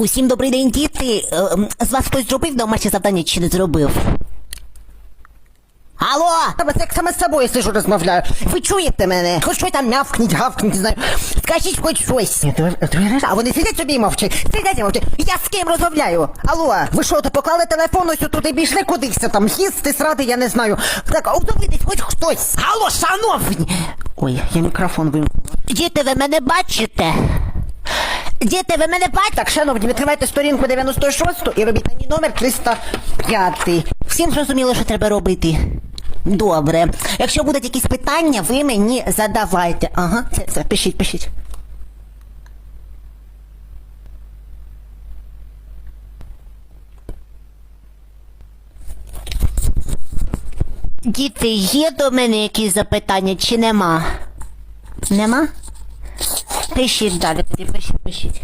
Усім добрий день, діти. Е, З вас хтось зробив домашнє завдання чи не зробив? Алло! Як саме з собою сижу розмовляю. Ви чуєте мене? Хоч щось там мявкніть, гавкніть, не знаю. Скажіть хоч щось. Ні, ти, ти, а вони сидять собі і мовчать. Сидять і мовчать. Я з ким розмовляю? Алло, ви що, то поклали телефон ось тут і пішли кудись там їсти, сради, я не знаю. Так, а удивитись хоч хтось. Алло, шановні! Ой, я мікрофон вимкнула. Діти, ви мене бачите? Діти, ви мене бачите? Так, шановні, відкривайте сторінку 96 і робіть на ній номер 305. Всім зрозуміло, що треба робити. Добре. Якщо будуть якісь питання, ви мені задавайте. Ага, це, це, пишіть, пишіть. Діти, є до мене якісь запитання чи нема? Нема? Пишіть далі, тоді пишіть, пишіть.